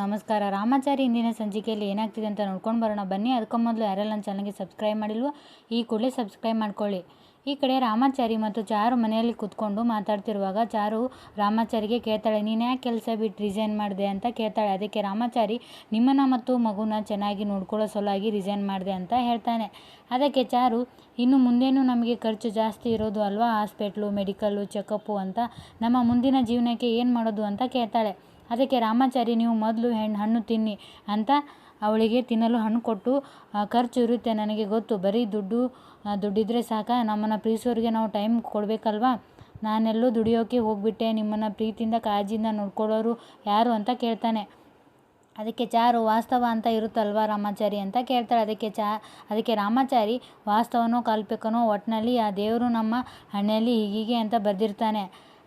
ನಮಸ್ಕಾರ. ರಾಮಾಚಾರಿ ಇಂದಿನ ಸಂಚಿಕೆಯಲ್ಲಿ ಏನಾಗ್ತಿದೆ ಅಂತ ನೋಡ್ಕೊಂಡು ಬರೋಣ. ಬನ್ನಿ, ಅದಕ್ಕೆ ಮೊದಲು ಯಾರೆಲ್ಲ ನನ್ನ ಚಾನಲ್ಗೆ ಸಬ್ಸ್ಕ್ರೈಬ್ ಮಾಡಿಲ್ವೋ, ಈ ಕೂಡಲೇ ಸಬ್ಸ್ಕ್ರೈಬ್ ಮಾಡ್ಕೊಳ್ಳಿ. ಈ ಕಡೆ ರಾಮಾಚಾರಿ ಮತ್ತು ಚಾರು ಮನೆಯಲ್ಲಿ ಕೂತ್ಕೊಂಡು ಮಾತಾಡ್ತಿರುವಾಗ ಚಾರು ರಾಮಾಚಾರಿಗೆ ಕೇಳ್ತಾಳೆ, ನೀನು ಯಾಕೆ ಕೆಲಸ ಬಿಟ್ಟು ರಿಸೈನ್ ಮಾಡಿದೆ? ಅಂತ ಕೇಳ್ತಾಳೆ. ಅದಕ್ಕೆ ರಾಮಾಚಾರಿ, ನಿಮ್ಮನ್ನ ಮತ್ತು ಮಗುನ ಚೆನ್ನಾಗಿ ನೋಡ್ಕೊಳ್ಳೋ ಸಲುವಾಗಿ ರಿಸೈನ್ ಮಾಡಿದೆ ಅಂತ ಹೇಳ್ತಾನೆ. ಅದಕ್ಕೆ ಚಾರು, ಇನ್ನು ಮುಂದೇನು ನಮಗೆ ಖರ್ಚು ಜಾಸ್ತಿ ಇರೋದು ಅಲ್ವಾ? ಹಾಸ್ಪಿಟ್ಲು, ಮೆಡಿಕಲ್ಲು, ಚೆಕಪ್ಪು ಅಂತ ನಮ್ಮ ಮುಂದಿನ ಜೀವನಕ್ಕೆ ಏನು ಮಾಡೋದು? ಅಂತ ಕೇಳ್ತಾಳೆ. ಅದಕ್ಕೆ ರಾಮಾಚಾರಿ, ನೀವು ಮೊದಲು ಹೆಣ್ಣು ಹಣ್ಣು ತಿನ್ನಿ ಅಂತ ಅವಳಿಗೆ ತಿನ್ನಲು ಹಣ್ಣು ಕೊಟ್ಟು ಖರ್ಚು ಇರುತ್ತೆ ನನಗೆ ಗೊತ್ತು. ಬರೀ ದುಡ್ಡು ದುಡ್ಡಿದ್ರೆ ಸಾಕ? ನಮ್ಮನ್ನು ಪ್ರೀತಿಸೋರಿಗೆ ನಾವು ಟೈಮ್ ಕೊಡಬೇಕಲ್ವಾ? ನಾನೆಲ್ಲೂ ದುಡಿಯೋಕೆ ಹೋಗಿಬಿಟ್ಟೆ. ನಿಮ್ಮನ್ನು ಪ್ರೀತಿಯಿಂದ ಕಾಳಜಿಯಿಂದ ನೋಡ್ಕೊಳ್ಳೋರು ಯಾರು ಅಂತ ಕೇಳ್ತಾನೆ. ಅದಕ್ಕೆ ಚಾರು ವಾಸ್ತವ ಅಂತ ಇರುತ್ತಲ್ವಾ ರಾಮಾಚಾರಿ ಅಂತ ಕೇಳ್ತಾಳೆ. ಅದಕ್ಕೆ ಚಾ, ಅದಕ್ಕೆ ರಾಮಾಚಾರಿ ವಾಸ್ತವನೋ, ಕಲ್ಪಕನೋ ಒಟ್ಟಿನಲ್ಲಿ ಆ ದೇವರು ನಮ್ಮ ಹಣೆಯಲ್ಲಿ ಹೀಗೀಗೆ ಅಂತ ಬರೆದಿರ್ತಾನೆ.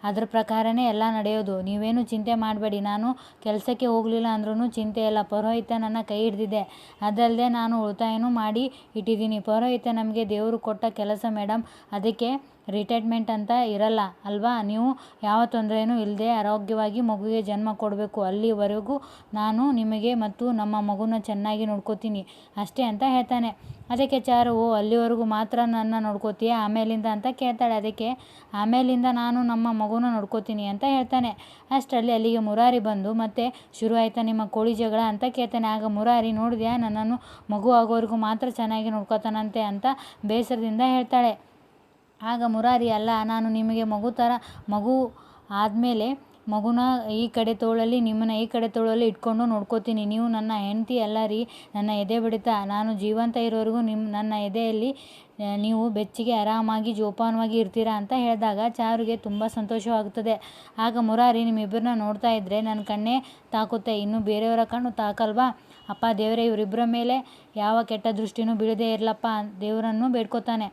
ಅದ್ರ ಪ್ರಕಾರನೇ ಎಲ್ಲ ನಡೆಯೋದು. ನೀವೇನು ಚಿಂತೆ ಮಾಡಬೇಡಿ. ನಾನು ಕೆಲಸಕ್ಕೆ ಹೋಗಲಿಲ್ಲ ಅಂದ್ರೂ ಚಿಂತೆ ಇಲ್ಲ. ಪುರೋಹಿತ ನನ್ನ ಕೈ ಹಿಡ್ದಿದೆ. ಅದಲ್ಲದೆ ನಾನು ಉಳಿತಾಯನೂ ಮಾಡಿ ಇಟ್ಟಿದ್ದೀನಿ. ಪುರೋಹಿತ ನಮಗೆ ದೇವರು ಕೊಟ್ಟ ಕೆಲಸ ಮೇಡಮ್ ಅದಕ್ಕೆ ರಿಟೈರ್ಮೆಂಟ್ ಅಂತ ಇರಲ್ಲ, ಅಲ್ವಾ? ನೀವು ಯಾವ ತೊಂದರೆಯೂ ಇಲ್ಲದೆ ಆರೋಗ್ಯವಾಗಿ ಮಗುವಿಗೆ ಜನ್ಮ ಕೊಡಬೇಕು. ಅಲ್ಲಿವರೆಗೂ ನಾನು ನಿಮಗೆ ಮತ್ತು ನಮ್ಮ ಮಗುನ ಚೆನ್ನಾಗಿ ನೋಡ್ಕೋತೀನಿ. ಅಷ್ಟೇ ಅಂತ ಹೇಳ್ತಾನೆ. ಅದಕ್ಕೆ ಚಾರು, ಓ, ಅಲ್ಲಿವರೆಗೂ ಮಾತ್ರ ನನ್ನ ನೋಡ್ಕೋತೀಯ? ಆಮೇಲಿಂದ ಅಂತ ಕೇಳ್ತಾಳೆ. ಅದಕ್ಕೆ, ಆಮೇಲಿಂದ ನಾನು ನಮ್ಮ ಮಗುನ ನೋಡ್ಕೋತೀನಿ ಅಂತ ಹೇಳ್ತಾನೆ. ಅಷ್ಟರಲ್ಲಿ ಅಲ್ಲಿಗೆ ಮುರಾರಿ ಬಂದು ಮತ್ತೆ ಆಯ್ತಾ ನಿಮ್ಮ ಕೋಳಿ ಜಗಳ ಅಂತ ಕೇಳ್ತಾನೆ. ಆಗ ಮುರಾರಿ, ನೋಡಿದ್ಯಾ? ನನ್ನನ್ನು ಮಗು ಆಗೋವರೆಗೂ ಮಾತ್ರ ಚೆನ್ನಾಗಿ ನೋಡ್ಕೋತಾನಂತೆ ಅಂತ ಬೇಸರದಿಂದ ಹೇಳ್ತಾಳೆ. ಆಗ ಮುರಾರಿ, ಅಲ್ಲ, ನಾನು ನಿಮಗೆ ಮಗು ಥರ ಮಗು ಆದಮೇಲೆ ಮಗುನ ಈ ಕಡೆ ತೋಳಲ್ಲಿ, ನಿಮ್ಮನ್ನ ಈ ಕಡೆ ತೋಳಲ್ಲಿ ಇಟ್ಕೊಂಡು ನೋಡ್ಕೋತೀನಿ. ನೀವು ನನ್ನ ಹೆಂಡತಿ ಅಲ್ಲ ರೀ, ನನ್ನ ಎದೆ ಬಿಡಿತ. ನಾನು ಜೀವಂತ ಇರೋವರೆಗೂ ನಿಮ್ಮ ನನ್ನ ಎದೆಯಲ್ಲಿ ನೀವು ಬೆಚ್ಚಿಗೆ ಆರಾಮಾಗಿ, ಜೋಪಾನವಾಗಿ ಇರ್ತೀರಾ ಅಂತ ಹೇಳಿದಾಗ ಚಾರುಗೆ ತುಂಬ ಸಂತೋಷವಾಗುತ್ತದೆ ಆಗ ಮುರಾರಿ, ನಿಮ್ಮಿಬ್ಬರನ್ನ ನೋಡ್ತಾ ಇದ್ದರೆ ನನ್ನ ಕಣ್ಣೇ ತಾಕುತ್ತೆ. ಇನ್ನು ಬೇರೆಯವರ ಕಣ್ಣು ತಾಕಲ್ವಾ? ಅಪ್ಪ ದೇವರೇ, ಇವರಿಬ್ಬರ ಮೇಲೆ ಯಾವ ಕೆಟ್ಟ ದೃಷ್ಟಿನೂ ಬೀಳದೇ ಇರಲಪ್ಪ. ದೇವರನ್ನು ಬೇಡ್ಕೋತಾನೆ.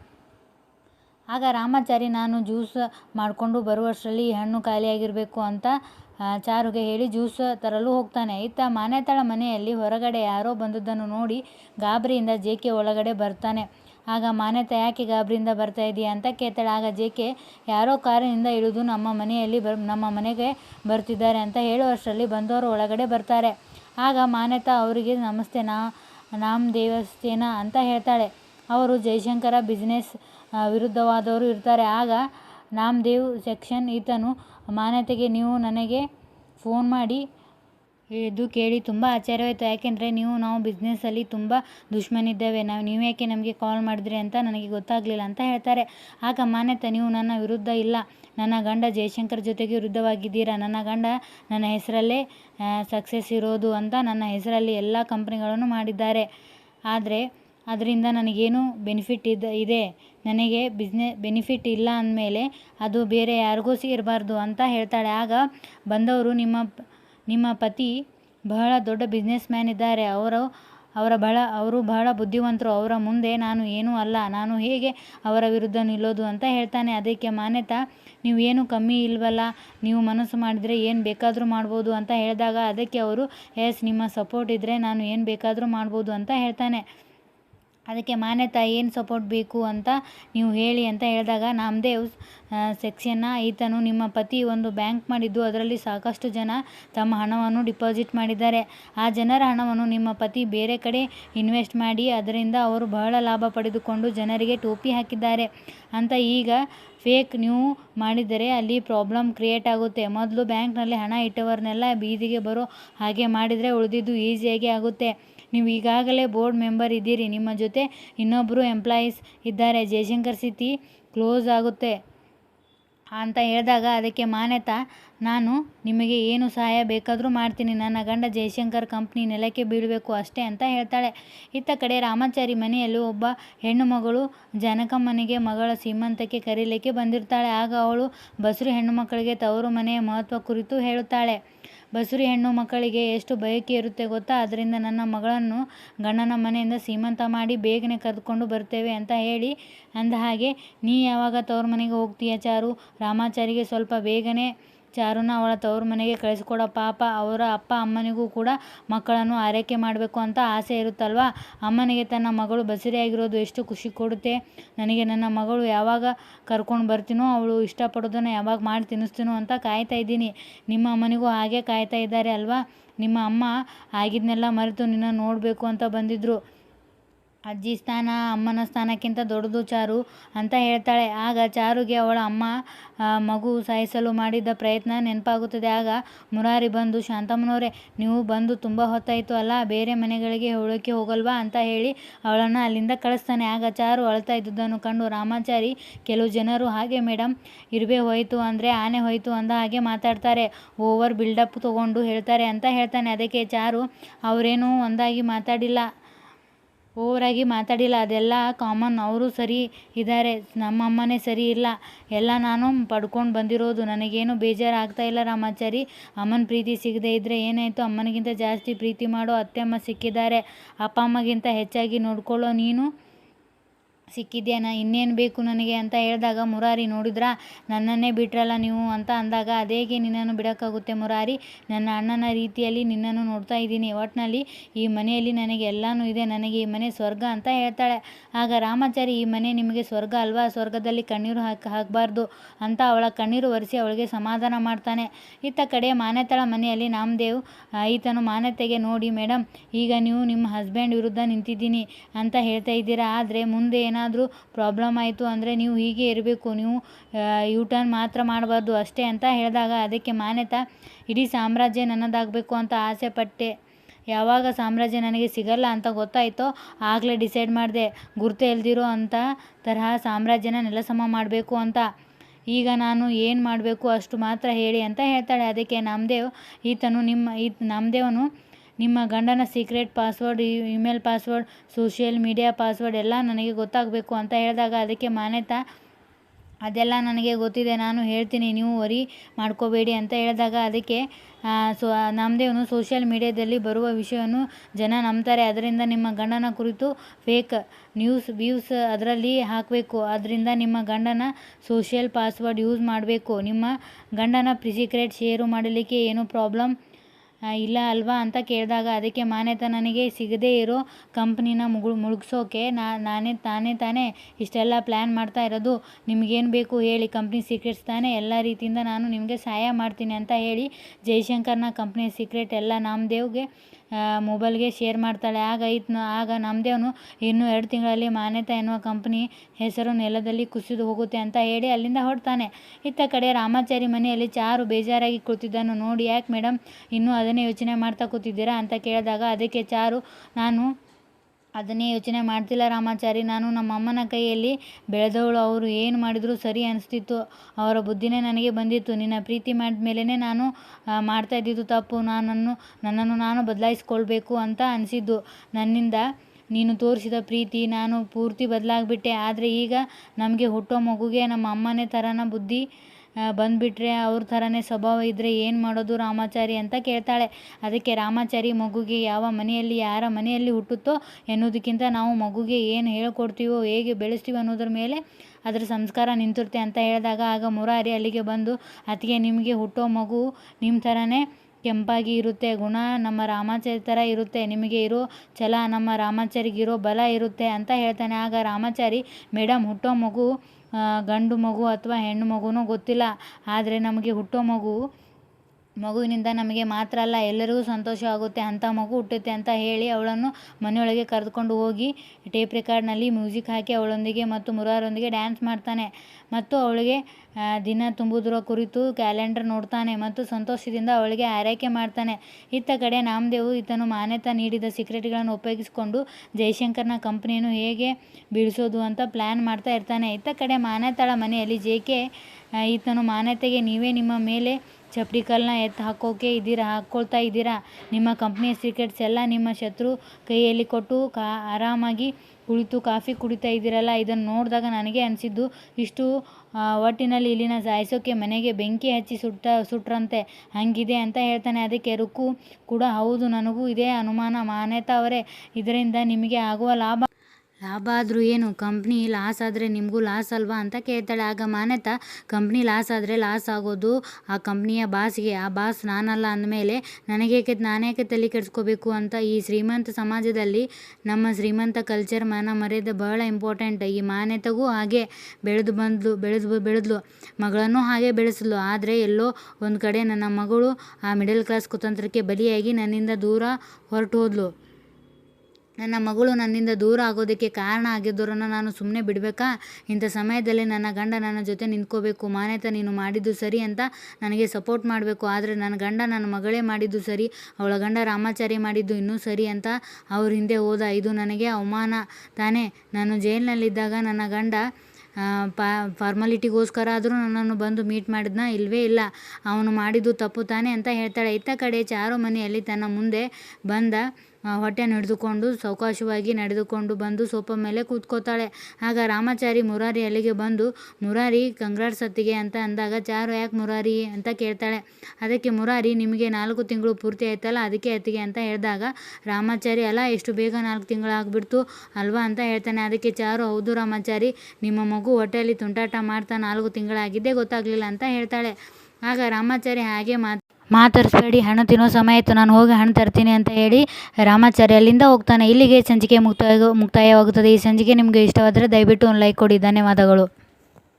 ಆಗ ರಾಮಾಚಾರಿ, ನಾನು ಜ್ಯೂಸ್ ಮಾಡಿಕೊಂಡು ಬರುವಷ್ಟರಲ್ಲಿ ಈ ಹಣ್ಣು ಖಾಲಿಯಾಗಿರಬೇಕು ಅಂತ ಚಾರುಗೆ ಹೇಳಿ ಜ್ಯೂಸ್ ತರಲು ಹೋಗ್ತಾನೆ. ಇತ್ತ ಮಾನ್ಯತಾಳ ಮನೆಯಲ್ಲಿ ಹೊರಗಡೆ ಯಾರೋ ಬಂದದ್ದನ್ನು ನೋಡಿ ಗಾಬರಿಯಿಂದ ಜೇಕೆ ಒಳಗಡೆ ಬರ್ತಾನೆ. ಆಗ ಮಾನ್ಯತಾ ಯಾಕೆ ಗಾಬರಿಯಿಂದ ಬರ್ತಾ ಇದೆಯಾ ಅಂತ ಕೇಳ್ತಾಳೆ ಆಗ ಜೇಕೆ, ಯಾರೋ ಕಾರಿನಿಂದ ಇಳಿದು ನಮ್ಮ ಮನೆಯಲ್ಲಿ ಬರ್, ನಮ್ಮ ಮನೆಗೆ ಬರ್ತಿದ್ದಾರೆ ಅಂತ ಹೇಳುವಷ್ಟರಲ್ಲಿ ಬಂದವರು ಒಳಗಡೆ ಬರ್ತಾರೆ. ಆಗ ಮಾನ್ಯತಾ ಅವರಿಗೆ ನಮಸ್ತೆ, ನಾ, ನಾಮ್ ದೇವಸ್ಥೇನಾ ಅಂತ ಹೇಳ್ತಾಳೆ. ಅವರು ಜಯಶಂಕರ ಬಿಸ್ನೆಸ್ ವಿರುದ್ಧವಾದವರು ಇರ್ತಾರೆ. ಆಗ ನಾಮದೇವ್ ಸೆಕ್ಷನ್ ಈತನು ಮಾನ್ಯತೆಗೆ ನೀವು ನನಗೆ ಫೋನ್ ಮಾಡಿ ಇದು ಕೇಳಿ ತುಂಬ ಆಶ್ಚರ್ಯವಾಯಿತು. ಯಾಕೆಂದರೆ ನೀವು ನಾವು ಬಿಸ್ನೆಸ್ಸಲ್ಲಿ ತುಂಬ ದುಶ್ಮನಿದ್ದೇವೆ. ನಾವು ನೀವು ಯಾಕೆ ನಮಗೆ ಕಾಲ್ ಮಾಡಿದ್ರಿ ಅಂತ ನನಗೆ ಗೊತ್ತಾಗಲಿಲ್ಲ ಅಂತ ಹೇಳ್ತಾರೆ. ಆಗ ಮಾನ್ಯತೆ, ನೀವು ನನ್ನ ವಿರುದ್ಧ ಇಲ್ಲ. ನನ್ನ ಗಂಡ ಜಯಶಂಕರ್ ಜೊತೆಗೆ ವಿರುದ್ಧವಾಗಿದ್ದೀರಾ? ನನ್ನ ಗಂಡ ನನ್ನ ಹೆಸರಲ್ಲೇ ಸಕ್ಸಸ್ ಇರೋದು ಅಂತ ನನ್ನ ಹೆಸರಲ್ಲಿ ಎಲ್ಲ ಕಂಪ್ನಿಗಳನ್ನು ಮಾಡಿದ್ದಾರೆ. ಆದರೆ ಅದರಿಂದ ನನಗೇನು ಬೆನಿಫಿಟ್ ಇದೆ ಇದೆ. ನನಗೆ ಬಿಸ್ನೆ ಬೆನಿಫಿಟ್ ಇಲ್ಲ ಅಂದಮೇಲೆ ಅದು ಬೇರೆ ಯಾರಿಗೂ ಸೇರಬಾರ್ದು ಅಂತ ಹೇಳ್ತಾಳೆ. ಆಗ ಬಂದವರು ನಿಮ್ಮ ನಿಮ್ಮ ಪತಿ ಬಹಳ ದೊಡ್ಡ ಬಿಸ್ನೆಸ್ ಮ್ಯಾನ್ ಇದ್ದಾರೆ. ಅವರು, ಅವರ ಬಹಳ, ಅವರು ಬಹಳ ಬುದ್ಧಿವಂತರು. ಅವರ ಮುಂದೆ ನಾನು ಏನೂ ಅಲ್ಲ. ನಾನು ಹೇಗೆ ಅವರ ವಿರುದ್ಧ ನಿಲ್ಲೋದು ಅಂತ ಹೇಳ್ತಾನೆ. ಅದಕ್ಕೆ ಮಾನ್ಯತಾ, ನೀವು ಏನು ಕಮ್ಮಿ ಇಲ್ವಲ್ಲ? ನೀವು ಮನಸ್ಸು ಮಾಡಿದರೆ ಏನು ಬೇಕಾದರೂ ಮಾಡ್ಬೋದು ಅಂತ ಹೇಳಿದಾಗ ಅದಕ್ಕೆ ಅವರು, ಎಸ್, ನಿಮ್ಮ ಸಪೋರ್ಟ್ ಇದ್ದರೆ ನಾನು ಏನು ಬೇಕಾದರೂ ಮಾಡ್ಬೋದು ಅಂತ ಹೇಳ್ತಾನೆ. ಅದಕ್ಕೆ ಮಾನ್ಯತಾ ಏನು ಸಪೋರ್ಟ್ ಬೇಕು ಅಂತ ನೀವು ಹೇಳಿ ಅಂತ ಹೇಳಿದಾಗ ನಾಮದೇವ್ ಸೆಕ್ಷನ್ನ ಈತನು ನಿಮ್ಮ ಪತಿ ಒಂದು ಬ್ಯಾಂಕ್ ಮಾಡಿದ್ದು, ಅದರಲ್ಲಿ ಸಾಕಷ್ಟು ಜನ ತಮ್ಮ ಹಣವನ್ನು ಡಿಪಾಸಿಟ್ ಮಾಡಿದ್ದಾರೆ. ಆ ಜನರ ಹಣವನ್ನು ನಿಮ್ಮ ಪತಿ ಬೇರೆ ಕಡೆ ಇನ್ವೆಸ್ಟ್ ಮಾಡಿ, ಅದರಿಂದ ಅವರು ಬಹಳ ಲಾಭ ಪಡೆದುಕೊಂಡು ಜನರಿಗೆ ಟೋಪಿ ಹಾಕಿದ್ದಾರೆ. ಅಂತ ಈಗ ಫೇಕ್ ನೀವು ಮಾಡಿದರೆ ಅಲ್ಲಿ ಪ್ರಾಬ್ಲಮ್ ಕ್ರಿಯೇಟ್ ಆಗುತ್ತೆ. ಮೊದಲು ಬ್ಯಾಂಕ್ನಲ್ಲಿ ಹಣ ಇಟ್ಟವರನ್ನೆಲ್ಲ ಬೀದಿಗೆ ಬರೋ ಹಾಗೆ ಮಾಡಿದರೆ ಉಳಿದಿದ್ದು ಈಸಿಯಾಗಿ ಆಗುತ್ತೆ. ನೀವು ಈಗಾಗಲೇ ಬೋರ್ಡ್ ಮೆಂಬರ್ ಇದ್ದೀರಿ. ನಿಮ್ಮ ಜೊತೆ ಇನ್ನೊಬ್ಬರು ಎಂಪ್ಲಾಯೀಸ್ ಇದ್ದಾರೆ. ಜಯಶಂಕರ್ ಸಿಟಿ ಕ್ಲೋಸ್ ಆಗುತ್ತೆ ಅಂತ ಹೇಳಿದಾಗ ಅದಕ್ಕೆ ಮಾನ್ಯತಾ, ನಾನು ನಿಮಗೆ ಏನು ಸಹಾಯ ಬೇಕಾದರೂ ಮಾಡ್ತೀನಿ. ನನ್ನ ಗಂಡ ಜಯಶಂಕರ್ ಕಂಪ್ನಿ ನೆಲಕ್ಕೆ ಬೀಳಬೇಕು ಅಷ್ಟೇ ಅಂತ ಹೇಳ್ತಾಳೆ. ಇತ್ತ ಕಡೆ ರಾಮಾಚಾರಿ ಮನೆಯಲ್ಲಿ ಒಬ್ಬ ಹೆಣ್ಣು ಮಗಳು ಜನಕಮ್ಮನಿಗೆ ಮಗಳ ಸೀಮಂತಕ್ಕೆ ಕರೀಲಿಕ್ಕೆ ಬಂದಿರ್ತಾಳೆ. ಆಗ ಅವಳು ಬಸರು ಹೆಣ್ಣು ಮಕ್ಕಳಿಗೆ ತವರು ಮನೆಯ ಮಹತ್ವ ಕುರಿತು ಹೇಳುತ್ತಾಳೆ. ಬಸುರಿ ಹೆಣ್ಣು ಮಕ್ಕಳಿಗೆ ಎಷ್ಟು ಬಯಕೆ ಇರುತ್ತೆ ಗೊತ್ತಾ? ಅದರಿಂದ ನನ್ನ ಮಗಳನ್ನು ಗಂಡನ ಮನೆಯಿಂದ ಸೀಮಂತ ಮಾಡಿ ಬೇಗನೆ ಕರೆದುಕೊಂಡು ಬರ್ತೇವೆ ಅಂತ ಹೇಳಿ ಅಂದ ಹಾಗೆ, ನೀ ಯಾವಾಗ ತವ್ರ ಮನೆಗೆ ಹೋಗ್ತೀಯ ಚಾರು? ರಾಮಾಚಾರಿಗೆ ಸ್ವಲ್ಪ ಬೇಗನೆ ಚಾರುನ ಅವಳ ತವರು ಮನೆಗೆ ಕಳಿಸ್ಕೊಡ, ಪಾಪ ಅವರ ಅಪ್ಪ ಅಮ್ಮನಿಗೂ ಕೂಡ ಮಕ್ಕಳನ್ನು ಆರೈಕೆ ಮಾಡಬೇಕು ಅಂತ ಆಸೆ ಇರುತ್ತಲ್ವಾ? ಅಮ್ಮನಿಗೆ ತನ್ನ ಮಗಳು ಬಸಿರಿಯಾಗಿರೋದು ಎಷ್ಟು ಖುಷಿ ಕೊಡುತ್ತೆ? ನನಗೆ ನನ್ನ ಮಗಳು ಯಾವಾಗ ಕರ್ಕೊಂಡು ಬರ್ತೀನೋ, ಅವಳು ಇಷ್ಟಪಡೋದನ್ನು ಯಾವಾಗ ಮಾಡಿ ತಿನ್ನಿಸ್ತೀನೋ ಅಂತ ಕಾಯ್ತಾ ಇದ್ದೀನಿ. ನಿಮ್ಮ ಅಮ್ಮನಿಗೂ ಹಾಗೆ ಕಾಯ್ತಾ ಇದ್ದಾರೆ ಅಲ್ವಾ? ನಿಮ್ಮ ಅಮ್ಮ ಆಗಿದ್ನೆಲ್ಲ ಮರೆತು ನಿನ್ನ ನೋಡಬೇಕು ಅಂತ ಬಂದಿದ್ರು. ಅಜ್ಜಿ ಸ್ಥಾನ, ಅಮ್ಮನ ಸ್ಥಾನಕ್ಕಿಂತ ದೊಡ್ಡದು ಚಾರು ಅಂತ ಹೇಳ್ತಾಳೆ. ಆಗ ಚಾರುಗೆ ಅವಳ ಅಮ್ಮ ಮಗು ಸಾಯಿಸಲು ಮಾಡಿದ್ದ ಪ್ರಯತ್ನ ನೆನಪಾಗುತ್ತದೆ. ಆಗ ಮುರಾರಿ ಬಂದು, ಶಾಂತಮ್ಮನವರೇ, ನೀವು ಬಂದು ತುಂಬ ಹೊತ್ತಾಯಿತು ಅಲ್ಲ, ಬೇರೆ ಮನೆಗಳಿಗೆ ಹೋಳೋಕೆ ಹೋಗಲ್ವಾ? ಅಂತ ಹೇಳಿ ಅವಳನ್ನು ಅಲ್ಲಿಂದ ಕಳಿಸ್ತಾನೆ. ಆಗ ಚಾರು ಅಳ್ತಾ ಇದ್ದುದನ್ನು ಕಂಡು ರಾಮಾಚಾರಿ, ಕೆಲವು ಜನರು ಹಾಗೆ ಮೇಡಮ್ ಇರುವೆ ಹೋಯಿತು ಅಂದರೆ ಆನೆ ಹೋಯಿತು ಅಂದ ಹಾಗೆ ಮಾತಾಡ್ತಾರೆ. ಓವರ್ ಬಿಲ್ಡಪ್ ತೊಗೊಂಡು ಹೇಳ್ತಾರೆ ಅಂತ ಹೇಳ್ತಾನೆ. ಅದಕ್ಕೆ ಚಾರು, ಅವರೇನೂ ಒಂದಾಗಿ ಮಾತಾಡಿಲ್ಲ. ಓವರಾಗಿ ಮಾತಾಡಿಲ್ಲ, ಅದೆಲ್ಲ ಕಾಮನ್ ಅವರು ಸರಿ ಇದ್ದಾರೆ ನಮ್ಮಮ್ಮನೇ ಸರಿ ಇಲ್ಲ. ಎಲ್ಲ ನಾನು ಪಡ್ಕೊಂಡು ಬಂದಿರೋದು, ನನಗೇನು ಬೇಜಾರು ಆಗ್ತಾ ಇಲ್ಲ ರಾಮಾಚಾರಿ. ಅಮ್ಮನ ಪ್ರೀತಿ ಸಿಗದೆ ಇದ್ದರೆ ಏನಾಯಿತು? ಅಮ್ಮನಿಗಿಂತ ಜಾಸ್ತಿ ಪ್ರೀತಿ ಮಾಡೋ ಅತ್ತೆಮ್ಮ ಸಿಕ್ಕಿದ್ದಾರೆ. ಅಪ್ಪ, ಅಮ್ಮಗಿಂತ ಹೆಚ್ಚಾಗಿ ನೋಡ್ಕೊಳ್ಳೋ ನೀನು? ಸಿಕ್ಕಿದ್ಯಾ ಇನ್ನೇನು ಬೇಕು ನನಗೆ ಅಂತ ಹೇಳಿದಾಗ, ಮುರಾರಿ ನೋಡಿದ್ರಾ? ನನ್ನನ್ನೇ ಬಿಟ್ರಲ್ಲ ನೀವು ಅಂತ ಅಂದಾಗ, ಅದೇಗೆ ನಿನ್ನನ್ನು ಬಿಡೋಕ್ಕಾಗುತ್ತೆ ಮುರಾರಿ? ನನ್ನ ಅಣ್ಣನ ರೀತಿಯಲ್ಲಿ ನಿನ್ನನ್ನು ನೋಡ್ತಾ ಇದ್ದೀನಿ. ಒಟ್ಟಿನಲ್ಲಿ ಈ ಮನೆಯಲ್ಲಿ ನನಗೆ ಎಲ್ಲನೂ ಇದೆ. ನನಗೆ ಈ ಮನೆ ಸ್ವರ್ಗ ಅಂತ ಹೇಳ್ತಾಳೆ. ಆಗ ರಾಮಾಚಾರಿ, ಈ ಮನೆ ನಿಮಗೆ ಸ್ವರ್ಗ ಅಲ್ವಾ? ಸ್ವರ್ಗದಲ್ಲಿ ಕಣ್ಣೀರು ಹಾಕಿ, ಹಾಕಬಾರ್ದು ಅಂತ ಅವಳ ಕಣ್ಣೀರು ಒರೆಸಿ ಅವಳಿಗೆ ಸಮಾಧಾನ ಮಾಡ್ತಾನೆ. ಇತ್ತ ಕಡೆ ಮಾನ್ಯತಳ ಮನೆಯಲ್ಲಿ ನಾಮದೇವ್ ಈತನು ಮಾನ್ಯತೆಗೆ ನೋಡಿ ಮೇಡಮ್ ಈಗ ನೀವು ನಿಮ್ಮ ಹಸ್ಬೆಂಡ್ ವಿರುದ್ಧ ನಿಂತಿದ್ದೀನಿ ಅಂತ ಹೇಳ್ತಾ ಇದ್ದೀರಾ. ಆದರೆ ಮುಂದೆ ಏನಾದರೂ ಪ್ರಾಬ್ಲಮ್ ಆಯಿತು ಅಂದರೆ ನೀವು ಹೀಗೆ ಇರಬೇಕು, ನೀವು ಯೂ ಟರ್ನ್ ಮಾತ್ರ ಮಾಡಬಾರ್ದು ಅಷ್ಟೇ ಅಂತ ಹೇಳಿದಾಗ ಅದಕ್ಕೆ ಮಾನ್ಯತಾ, ಇಡೀ ಸಾಮ್ರಾಜ್ಯ ನನ್ನದಾಗಬೇಕು ಅಂತ ಆಸೆ ಪಟ್ಟೆ. ಯಾವಾಗ ಸಾಮ್ರಾಜ್ಯ ನನಗೆ ಸಿಗಲ್ಲ ಅಂತ ಗೊತ್ತಾಯಿತೋ, ಆಗಲೇ ಡಿಸೈಡ್ ಮಾಡಿದೆ. ಗುರುತು ಇಲ್ದಿರೋ ಅಂತ ತರಹ ಸಾಮ್ರಾಜ್ಯನ ನೆಲಸಮ ಮಾಡಬೇಕು ಅಂತ. ಈಗ ನಾನು ಏನು ಮಾಡಬೇಕು ಅಷ್ಟು ಮಾತ್ರ ಹೇಳಿ ಅಂತ ಹೇಳ್ತಾಳೆ. ಅದಕ್ಕೆ ನಾಮದೇವ್, ಈತನು ನಿಮ್ಮ ಈ ನಾಮದೇವನು ನಿಮ್ಮ ಗಂಡನ secret password email password social media password ಎಲ್ಲ ನನಗೆ ಗೊತ್ತಾಗಬೇಕು ಅಂತ ಹೇಳಿದಾಗ ಅದಕ್ಕೆ ಮಾನ್ಯತಾ, ಅದೆಲ್ಲ ನನಗೆ ಗೊತ್ತಿದೆ, ನಾನು ಹೇಳ್ತೀನಿ, ನೀವು ವರಿ ಮಾಡ್ಕೋಬೇಡಿ ಅಂತ ಹೇಳಿದಾಗ ಅದಕ್ಕೆ ಸೊ ಒಂದು ಸೋಷಿಯಲ್ ಮೀಡಿಯಾದಲ್ಲಿ ಬರುವ ವಿಷಯವನ್ನು ಜನ ನಂಬ್ತಾರೆ. ಅದರಿಂದ ನಿಮ್ಮ ಗಂಡನ ಕುರಿತು ಫೇಕ್ ನ್ಯೂಸ್ ವ್ಯೂಸ್ ಅದರಲ್ಲಿ ಹಾಕಬೇಕು. ಅದರಿಂದ ನಿಮ್ಮ ಗಂಡನ ಸೋಷಿಯಲ್ ಪಾಸ್ವರ್ಡ್ ಯೂಸ್ ಮಾಡಬೇಕು. ನಿಮ್ಮ ಗಂಡನ ಪ್ರಿಸಿಕ್ರೇಟ್ ಶೇರು ಮಾಡಲಿಕ್ಕೆ ಏನು ಪ್ರಾಬ್ಲಮ್ ಇಲ್ಲ ಅಲ್ವಾ ಅಂತ ಕೇಳಿದಾಗ ಅದಕ್ಕೆ ಮಾನ್ಯತೆ ನನಗೆ ಸಿಗದೇ ಇರೋ ಕಂಪ್ನಿನ ಮುಗು, ಮುಳುಗ್ಸೋಕೆ ನಾ, ನಾನೇ ತಾನೇ ತಾನೇ ಇಷ್ಟೆಲ್ಲ ಪ್ಲ್ಯಾನ್ ಮಾಡ್ತಾ ಇರೋದು. ನಿಮಗೇನು ಬೇಕು ಹೇಳಿ, ಕಂಪ್ನಿ ಸೀಕ್ರೆಟ್ಸ್ ತಾನೇ ಎಲ್ಲ ರೀತಿಯಿಂದ ನಾನು ನಿಮಗೆ ಸಹಾಯ ಮಾಡ್ತೀನಿ ಅಂತ ಹೇಳಿ ಜೈಶಂಕರ್ನ ಕಂಪ್ನಿ ಸೀಕ್ರೆಟ್ ಎಲ್ಲ ನಾಮದೇವ್ಗೆ ಮೊಬೈಲ್ಗೆ ಶೇರ್ ಮಾಡ್ತಾಳೆ. ಆಗ ಈತನು ಆಗ ನಮ್ಮದೇವನು ಇನ್ನು ಎರಡು ತಿಂಗಳಲ್ಲಿ ಮಾನ್ಯತಾ ಎನ್ನುವ ಕಂಪ್ನಿ ಹೆಸರು ನೆಲದಲ್ಲಿ ಕುಸಿದು ಹೋಗುತ್ತೆ ಅಂತ ಹೇಳಿ ಅಲ್ಲಿಂದ ಹೊರಡ್ತಾನೆ. ಇತ್ತ ಕಡೆ ರಾಮಾಚಾರಿ ಮನೆಯಲ್ಲಿ ಚಾರು ಬೇಜಾರಾಗಿ ಕೂತಿದ್ದನ್ನು ನೋಡಿ, ಯಾಕೆ ಮೇಡಮ್ ಇನ್ನೂ ಅದನ್ನೇ ಯೋಚನೆ ಮಾಡ್ತಾ ಕೂತಿದ್ದೀರಾ? ಅಂತ ಕೇಳಿದಾಗ ಅದಕ್ಕೆ ಚಾರು, ನಾನು ಅದನ್ನೇ ಯೋಚನೆ ಮಾಡ್ತಿಲ್ಲ ರಾಮಾಚಾರಿ. ನಾನು ನಮ್ಮ ಅಮ್ಮನ ಕೈಯಲ್ಲಿ ಬೆಳೆದವಳು, ಅವರು ಏನು ಮಾಡಿದರೂ ಸರಿ ಅನಿಸ್ತಿತ್ತು. ಅವರ ಬುದ್ಧಿನೇ ನನಗೆ ಬಂದಿತ್ತು. ನಿನ್ನ ಪ್ರೀತಿ ಮಾಡಿದ ಮೇಲೇ ನಾನು ಮಾಡ್ತಾ ಇದ್ದಿದ್ದು ತಪ್ಪು. ನಾನನ್ನು, ನನ್ನನ್ನು ನಾನು ಬದಲಾಯಿಸ್ಕೊಳ್ಬೇಕು ಅಂತ ಅನಿಸಿದ್ದು. ನನ್ನಿಂದ ನೀನು ತೋರಿಸಿದ ಪ್ರೀತಿ ನಾನು ಪೂರ್ತಿ ಬದಲಾಗ್ಬಿಟ್ಟೆ. ಆದರೆ ಈಗ ನಮಗೆ ಹುಟ್ಟೋ ಮಗುಗೆ ನಮ್ಮ ಅಮ್ಮನೇ ಥರನ ಬುದ್ಧಿ ಬಂದ್ಬಿಟ್ರೆ ಅವ್ರ ಥರನೇ ಸ್ವಭಾವ ಇದ್ದರೆ ಏನು ಮಾಡೋದು ರಾಮಾಚಾರಿ ಅಂತ ಕೇಳ್ತಾಳೆ. ಅದಕ್ಕೆ ರಾಮಾಚಾರಿ, ಮಗುಗೆ ಯಾವ ಮನೆಯಲ್ಲಿ, ಯಾರ ಮನೆಯಲ್ಲಿ ಹುಟ್ಟುತ್ತೋ ಎನ್ನುವುದಕ್ಕಿಂತ ನಾವು ಮಗುಗೆ ಏನು ಹೇಳ್ಕೊಡ್ತೀವೋ, ಹೇಗೆ ಬೆಳೆಸ್ತೀವಿ ಅನ್ನೋದ್ರ ಮೇಲೆ ಅದರ ಸಂಸ್ಕಾರ ನಿಂತಿರುತ್ತೆ ಅಂತ ಹೇಳಿದಾಗ ಆಗ ಮುರಾರಿ ಅಲ್ಲಿಗೆ ಬಂದು ಅದಕ್ಕೆ ನಿಮಗೆ ಹುಟ್ಟೋ ಮಗು ನಿಮ್ಮ ಥರನೇ ಕೆಂಪಾಗಿ ಇರುತ್ತೆ, ಗುಣ ನಮ್ಮ ರಾಮಾಚಾರಿ ಥರ ಇರುತ್ತೆ, ನಿಮಗೆ ಇರೋ ಛಲ ನಮ್ಮ ರಾಮಾಚಾರಿಗಿರೋ ಬಲ ಇರುತ್ತೆ ಅಂತ ಹೇಳ್ತಾನೆ. ಆಗ ರಾಮಾಚಾರಿ ಮೇಡಮ್ ಹುಟ್ಟೋ ಮಗು ಗಂಡು ಮಗು ಅಥವಾ ಹೆಣ್ಣು ಮಗುನೂ ಗೊತ್ತಿಲ್ಲ. ಆದರೆ ನಮಗೆ ಹುಟ್ಟೋ ಮಗು ಮಗುವಿನಿಂದ ನಮಗೆ ಮಾತ್ರ ಅಲ್ಲ, ಎಲ್ಲರಿಗೂ ಸಂತೋಷ ಆಗುತ್ತೆ ಅಂಥ ಮಗು ಹುಟ್ಟುತ್ತೆ ಅಂತ ಹೇಳಿ ಅವಳನ್ನು ಮನೆಯೊಳಗೆ ಕರೆದುಕೊಂಡು ಹೋಗಿ ಟೇಪ್ ರೆಕಾರ್ಡ್ನಲ್ಲಿ ಮ್ಯೂಸಿಕ್ ಹಾಕಿ ಅವಳೊಂದಿಗೆ ಮತ್ತು ಮುರಾರೊಂದಿಗೆ ಡ್ಯಾನ್ಸ್ ಮಾಡ್ತಾನೆ. ಮತ್ತು ಅವಳಿಗೆ ದಿನ ತುಂಬುದರ ಕುರಿತು ಕ್ಯಾಲೆಂಡರ್ ನೋಡ್ತಾನೆ ಮತ್ತು ಸಂತೋಷದಿಂದ ಅವಳಿಗೆ ಆರೈಕೆ ಮಾಡ್ತಾನೆ. ಇತ್ತ ಕಡೆ ನಾಮದೇವು ಈತನು ಮಾನ್ಯತೆ ನೀಡಿದ ಸೀಕ್ರೆಟ್ಗಳನ್ನು ಉಪಯೋಗಿಸಿಕೊಂಡು ಜಯಶಂಕರ್ನ ಕಂಪ್ನಿಯನ್ನು ಹೇಗೆ ಬೀಳಿಸೋದು ಅಂತ ಪ್ಲ್ಯಾನ್ ಮಾಡ್ತಾ ಇರ್ತಾನೆ. ಇತ್ತ ಕಡೆ ಮಾನ್ಯತಾಳ ಮನೆಯಲ್ಲಿ ಜೆ ಕೆ ಈತನು ಮಾನ್ಯತೆಗೆ ನೀವೇ ನಿಮ್ಮ ಮೇಲೆ ಚಪ್ಪಡಿ ಎತ್ತಿ ಹಾಕೋಕೆ ಇದ್ದೀರಾ? ಹಾಕ್ಕೊಳ್ತಾ ಇದ್ದೀರಾ? ನಿಮ್ಮ ಕಂಪ್ನಿಯ ಸೀಕ್ರೆಟ್ಸ್ ಎಲ್ಲ ನಿಮ್ಮ ಶತ್ರು ಕೈಯಲ್ಲಿ ಕೊಟ್ಟು ಕಾ, ಆರಾಮಾಗಿ ಕುಳಿತು ಕಾಫಿ ಕುಡಿತಾ ಇದ್ದೀರಲ್ಲ? ಇದನ್ನು ನೋಡಿದಾಗ ನನಗೆ ಅನಿಸಿದ್ದು, ಇಷ್ಟು ಒಟ್ಟಿನಲ್ಲಿ ಇಲ್ಲಿನ ಸಾಯಿಸೋಕೆ ಮನೆಗೆ ಬೆಂಕಿ ಹಚ್ಚಿ ಸುಟ್ಟ, ಸುಟ್ರಂತೆ. ಹಂಗಿದೆ ಅಂತ ಹೇಳ್ತಾನೆ. ಅದಕ್ಕೆ ರುಕ್ಕು ಕೂಡ ಹೌದು. ನನಗೂ ಇದೇ ಅನುಮಾನ. ಮಾನ್ಯತಾ ಅವರೇ, ಇದರಿಂದ ನಿಮಗೆ ಆಗುವ ಲಾಭ ಲಾಭ ಆದರೂ ಏನು? ಕಂಪ್ನಿ ಲಾಸ್ ಆದರೆ ನಿಮಗೂ ಲಾಸ್ ಅಲ್ವಾ? ಅಂತ ಕೇಳ್ತಾಳೆ. ಆಗ ಮಾನ್ಯತಾ, ಕಂಪ್ನಿ ಲಾಸ್ ಆದರೆ ಲಾಸ್ ಆಗೋದು ಆ ಕಂಪ್ನಿಯ ಬಾಸ್ಗೆ. ಆ ಬಾಸ್ ನಾನಲ್ಲ ಅಂದಮೇಲೆ ನನಗೇಕೆ ನಾನೇಕೆ ತಲೆ ಕೆಡಿಸ್ಕೋಬೇಕು ಅಂತ ಈ ಶ್ರೀಮಂತ ಸಮಾಜದಲ್ಲಿ ನಮ್ಮ ಶ್ರೀಮಂತ ಕಲ್ಚರ್ ಮಾನ ಮರ್ಯಾದೆ ಬಹಳ ಇಂಪಾರ್ಟೆಂಟ್ ಈ ಮಾನ್ಯತೆಗೂ ಹಾಗೆ ಬೆಳೆದು ಬಂದ್ಲು, ಬೆಳೆದು ಬೆಳೆದ್ಲು. ಮಗಳನ್ನು ಹಾಗೆ ಬೆಳೆಸಲು ಆದರೆ ಎಲ್ಲೋ ಒಂದು ಕಡೆ ನನ್ನ ಮಗಳು ಆ ಮಿಡಲ್ ಕ್ಲಾಸ್ ಕುತಂತ್ರಕ್ಕೆ ಬಲಿಯಾಗಿ ನನ್ನಿಂದ ದೂರ ಹೊರಟು ಹೋದ್ಲು ನನ್ನ ಮಗಳು ನನ್ನಿಂದ ದೂರ ಆಗೋದಕ್ಕೆ ಕಾರಣ ಆಗಿದ್ದರನ್ನು ನಾನು ಸುಮ್ಮನೆ ಬಿಡಬೇಕಾ? ಇಂಥ ಸಮಯದಲ್ಲಿ ನನ್ನ ಗಂಡ ನನ್ನ ಜೊತೆ ನಿಂತ್ಕೋಬೇಕು. ಮಾನ್ಯತಾ ನೀನು ಮಾಡಿದ್ದು ಸರಿ ಅಂತ ನನಗೆ ಸಪೋರ್ಟ್ ಮಾಡಬೇಕು. ಆದರೆ ನನ್ನ ಗಂಡ ನನ್ನ ಮಗಳೇ ಮಾಡಿದ್ದು ಸರಿ, ಅವಳ ಗಂಡ ರಾಮಾಚಾರಿ ಮಾಡಿದ್ದು ಇನ್ನೂ ಸರಿ ಅಂತ ಅವ್ರ ಹಿಂದೆ ಹೋದ ಇದು ನನಗೆ ಅವಮಾನ. ತಾನೇ, ನಾನು ಜೈಲಿನಲ್ಲಿದ್ದಾಗ ನನ್ನ ಗಂಡ ಪಾ ಫಾರ್ಮಾಲಿಟಿಗೋಸ್ಕರ ಆದರೂ ನನ್ನನ್ನು ಬಂದು ಮೀಟ್ ಮಾಡಿದ್ನ? ಇಲ್ಲವೇ ಇಲ್ಲ. ಅವನು ಮಾಡಿದ್ದು ತಪ್ಪು ತಾನೇ ಅಂತ ಹೇಳ್ತಾಳೆ. ಇತ್ತ ಕಡೆ ಚಾರು ಮನೆಯಲ್ಲಿ ತನ್ನ ಮುಂದೆ ಬಂದ ಹೊಟ್ಟೆನ ನಡೆದುಕೊಂಡು ಸಾವಕಾಶವಾಗಿ ನಡೆದುಕೊಂಡು ಬಂದು ಸೋಪ ಮೇಲೆ ಕೂತ್ಕೋತಾಳೆ. ಆಗ ರಾಮಾಚಾರಿ ಮುರಾರಿ ಅಲ್ಲಿಗೆ ಬಂದು, ಮುರಾರಿ, ಕಂಗ್ರಾಡ್ ಸತ್ತಿಗೆ ಅಂತ ಅಂದಾಗ ಚಾರು ಯಾಕೆ ಮುರಾರಿ? ಅಂತ ಕೇಳ್ತಾಳೆ. ಅದಕ್ಕೆ ಮುರಾರಿ, ನಿಮಗೆ ನಾಲ್ಕು ತಿಂಗಳು ಪೂರ್ತಿ ಆಯ್ತಲ್ಲ, ಅದಕ್ಕೆ ಅತ್ತಿಗೆ ಅಂತ ಹೇಳಿದಾಗ ರಾಮಾಚಾರಿ, ಅಲ್ಲ ಎಷ್ಟು ಬೇಗ ನಾಲ್ಕು ತಿಂಗಳು ಆಗಿಬಿಡ್ತು ಅಲ್ವಾ? ಅಂತ ಹೇಳ್ತಾನೆ. ಅದಕ್ಕೆ ಚಾರು, ಹೌದು ರಾಮಾಚಾರಿ, ನಿಮ್ಮ ಮಗು ಹೊಟ್ಟೆಯಲ್ಲಿ ತುಂಟಾಟ ಮಾಡ್ತಾ ನಾಲ್ಕು ತಿಂಗಳಾಗಿದ್ದೇ ಗೊತ್ತಾಗಲಿಲ್ಲ ಅಂತ ಹೇಳ್ತಾಳೆ. ಆಗ ರಾಮಾಚಾರಿ ಹಾಗೆ ಮಾತು ಮಾತಾಡಿಸ್ಬೇಡಿ ಹಣ್ಣು ತಿನ್ನೋ ಸಮಯ ಆಯಿತು, ನಾನು ಹೋಗಿ ಹಣ್ಣು ತರ್ತೀನಿ ಅಂತ ಹೇಳಿ ರಾಮಾಚಾರ್ಯ ಅಲ್ಲಿಂದ ಹೋಗ್ತಾನೆ. ಇಲ್ಲಿಗೆ ಸಂಚಿಕೆ ಮುಕ್ತಾಯ ಮುಕ್ತಾಯವಾಗುತ್ತದೆ. ಈ ಸಂಚಿಕೆ ನಿಮಗೆ ಇಷ್ಟವಾದರೆ ದಯವಿಟ್ಟು ಒಂದು ಲೈಕ್ ಕೊಡಿ. ಧನ್ಯವಾದಗಳು.